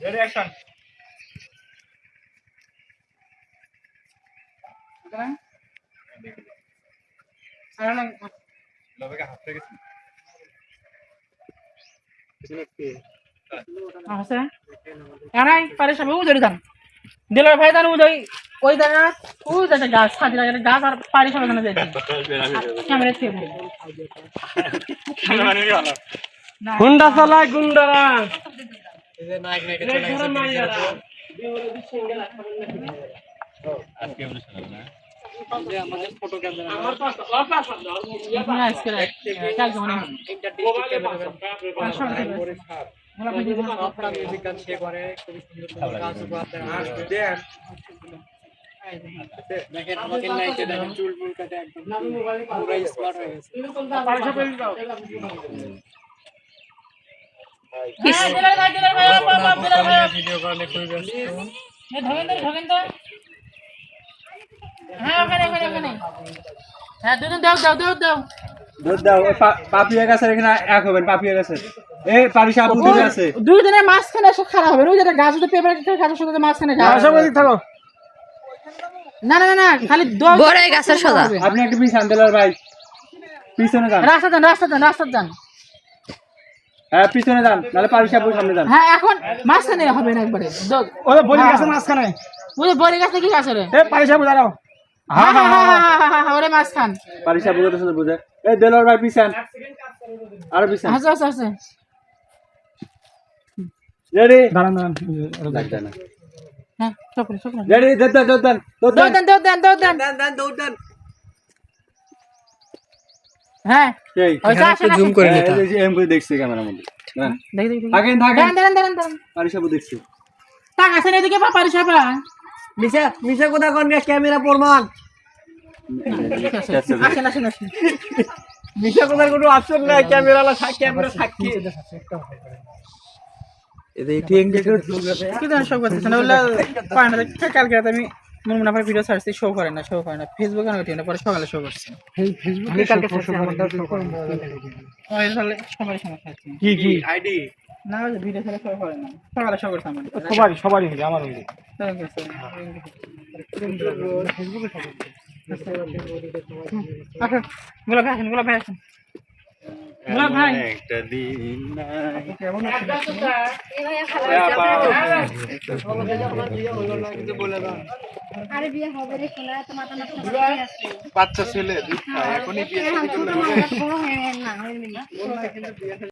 Ready action দিলের ভাই ওই ওই দানা গাছ সাজি লাগে গাছ আর পারি সব দানা যাইছে ক্যামেরা থেকে হুন্ডা চালায় গুন্ডারা। আজকে বলে শোনাবো না? আজকে কালকে দিলের ভাই দিলের ভাই বাপ বাপ দিলের ভাই ভিডিও করলে খুবই ব্যস্ত ঢোকেন তো ঢোকেন তো হ্যাঁ ওখানে ওখানে ওখানে হ্যাঁ দুজন দাও দাও দাও দাও দুধ দাও ওই পা- পাপিয়া গাছের এখানে এক হবেন পাপিয়া গাছের এই পারিসা আপু দূরে আছে দুইজনের মাঝখানে এসে খারাপ হবে ওই যেটা গাছ হতে পেপার গাছের সাথে মাঝখানে থাকো না না না না খালি গাছের সোজা। আপনি একটু পিছান দিলার ভাই। পিছনে যান। রাস্তা যান রাস্তা যান রাস্তা যান হ্যাঁ পিছনে যান নাহলে পারিসা আপু সামনে যান হ্যাঁ এখন মাঝখানে হবে না একবারে দ- ওই বলি হ্যাঁ। গাছের মাঝখানে ওই যে বড়ি গাছটা কি গাছ রে এ পারিসা আপু দাঁড়াও হ্যাঁ হ্যাঁ হ্যাঁ হ্যাঁ হ্যাঁ হ্যাঁ ওরে মাঝখান কথা বুঝে দেলোর ভাই পিছান আরও পিছান আছে আছে আছে রেডি দাঁড়ান দাঁড়ান হ্যাঁ সব করে রেডি দৌড় হ্যাঁ। আসেন আসেন করে নিতা এম করে দেখছি ক্যামেরার মধ্যে। হ্যাঁ দেখি দেখি দেখি। থাকেন থাকেন। দাঁড়ান দাঁড়ান দাঁড়ান দেখছি। টাকা এদিকে মিশা মিশা কথা কোন ক্যামেরা প্রমাণ? আসেন আসেন আসেন। মিশা কথার কোনো অপশন নাই ক্যামেরা ক্যামেরা সাক্ষী কি জানি সব কালকে আমি মন মনে হয় ভিডিও ছাড়ছি শো করে না শো করে না। ফেসবুকে অনেক না পরে সকালে শো করছে। আমি কালকে ছাড়ছি, ওই তাহলে সবারই সমস্যা আছে। কি কি? আইডি না ভিডিও ছাড়া শো করে না। সকালে শো করছে আমার সবারই সবারই হইছে আমার হইছে তাই গেছে। আসেন, গোলাপ আসেন গোলাপ ভাই আসেন। একটা দিন আরে বিয়ে হবে রে শোনা তো মাথা নষ্ট করে আছে বাচ্চা ছেলে এখনই বিয়ে হয়ে না হয়ে না